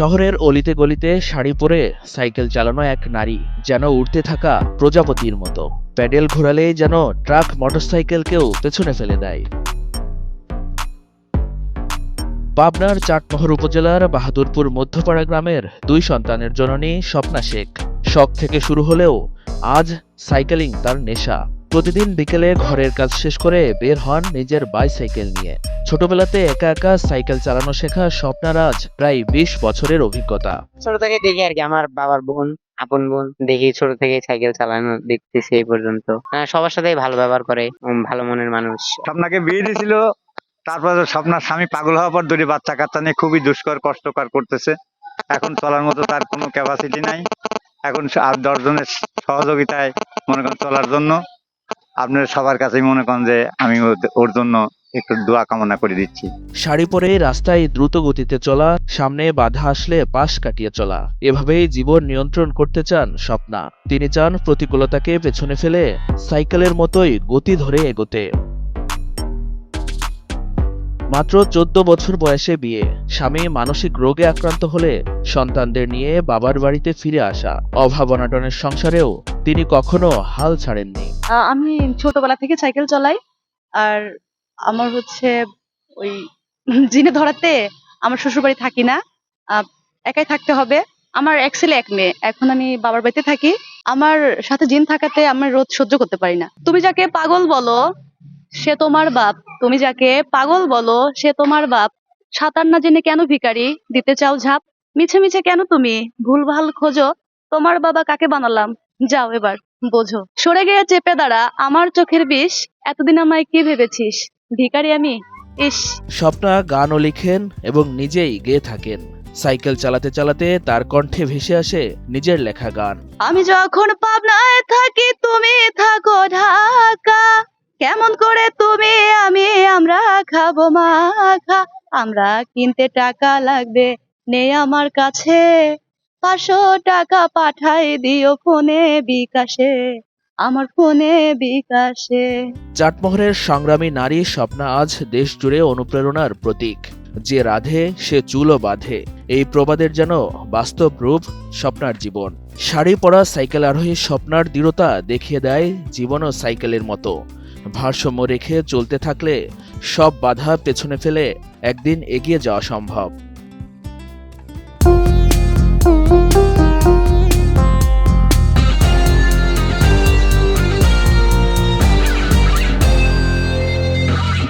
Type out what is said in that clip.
শহরের অলিতে গলিতে শাড়ি পরে সাইকেল চালানো এক নারী যেন উড়তে থাকা প্রজাপতির মতো। প্যাডেল ঘোরালেই যেন ট্রাক, মোটরসাইকেলকেও পেছনে ফেলে দেয়। পাবনার চাটমোহর উপজেলার বাহাদুরপুর মধ্যপাড়া গ্রামের দুই সন্তানের জননী স্বপ্না শেখ। শখ থেকে শুরু হলেও আজ সাইকেলিং তার নেশা। প্রতিদিন বিকেলে ঘরের কাজ শেষ করে বের হন নিজের বাইসাইকেল নিয়ে। ছোটবেলাতে একা একা সাইকেল চালানো শেখা স্বপ্নার আজ প্রায় বিশ বছরের অভিজ্ঞতা। ছোট থেকে দেখি আর কি আমার বাবার বোন আপন বোন দেখি ছোট থেকে সাইকেল চালানো দেখতেছি এই পর্যন্ত। আহ, সবার সাথেই ভালো ব্যবহার করে ভালো মনের মানুষ। স্বপ্নাকে বিয়ে দিয়েছিল তারপর স্বপ্নার স্বামী পাগল হওয়ার পর দুটি বাচ্চা কাচ্চা নিয়ে খুবই দুষ্কর কষ্টকর করতেছে। এখন চলার মতো তার কোনো ক্যাপাসিটি নাই। এখন আর দশজনের সহযোগিতায় মনে করেন চলার জন্য। আপনার সবার কাছেই মনে করেন যে আমি ওর- ওর জন্য একটু দোয়া কামনা করে দিচ্ছি। শাড়ি পরে রাস্তায় দ্রুত গতিতে চলা সামনে বাধা আসলে পাশ কাটিয়ে চলা। এভাবেই জীবন নিয়ন্ত্রণ করতে চান স্বপ্না। তিনি চান প্রতিকূলতাকে পেছনে ফেলে সাইকেলের মতোই গতি ধরে এগোতে। মাত্র চোদ্দ বছর বয়সে বিয়ে। স্বামী মানসিক রোগে আক্রান্ত হলে সন্তানদের নিয়ে বাবার বাড়িতে ফিরে আসা। অভাব অনাটনের সংসারেও তিনি কখনো হাল ছাড়েননি। আমি ছোটবেলা থেকে সাইকেল চালাই আর আমার হচ্ছে ওই জিনে ধরাতে আমার শ্বশুর বাড়ি থাকি না। একাই থাকতে হবে। আমার এক ছেলে, এক মেয়ে। এখন আমি বাবার বাড়িতে থাকি। আমার সাথে জিন থাকাতে আমার রোদ সহ্য করতে পারি না। তুমি যাকে পাগল বলো, সে তোমার বাপ। তুমি যাকে পাগল বলো, সে তোমার বাপ। সাঁতার না জেনে কেন ভিখারি? দিতে চাও ঝাঁপ? মিছে মিছে কেন তুমি? ভুলভাল খোঁজো। তোমার বাবা কাকে বানালাম? যাও এবার, বোঝো। সরে গিয়ে চেপে দাঁড়া। আমার চোখের বিষ। এতদিন আমায় কি ভেবেছিস? ভিখারি আমি ইস। স্বপ্না গানও লিখেন এবং নিজেই গেয়ে থাকেন। সাইকেল চালাতে চালাতে তার কণ্ঠে ভেসে আসে নিজের লেখা গান। আমি যখন পাবনায় থাকি তুমি থাকো ঢাকা। কেমন করে তুমি আমি আমরা খাব মাখা। আমরা কিনতে টাকা লাগবে নেই আমার কাছে। পাঁচশো টাকা পাঠাই দিও ফোনে বিকাশে। আমার ফোনে বিকাশে। চাটমোহরের সংগ্রামী নারী স্বপ্না আজ দেশ জুড়ে অনুপ্রেরণার প্রতীক। যে রাধে, সে চুলও বাঁধে। এই প্রবাদের যেন বাস্তব রূপ স্বপ্নার জীবন। শাড়ি পরা সাইকেল আরোহী স্বপ্নার দৃঢ়তা দেখিয়ে দেয় জীবনও সাইকেলের মতো। ভারসাম্য রেখে চলতে থাকলে সব বাধা পেছনে ফেলে একদিন এগিয়ে যাওয়া সম্ভব।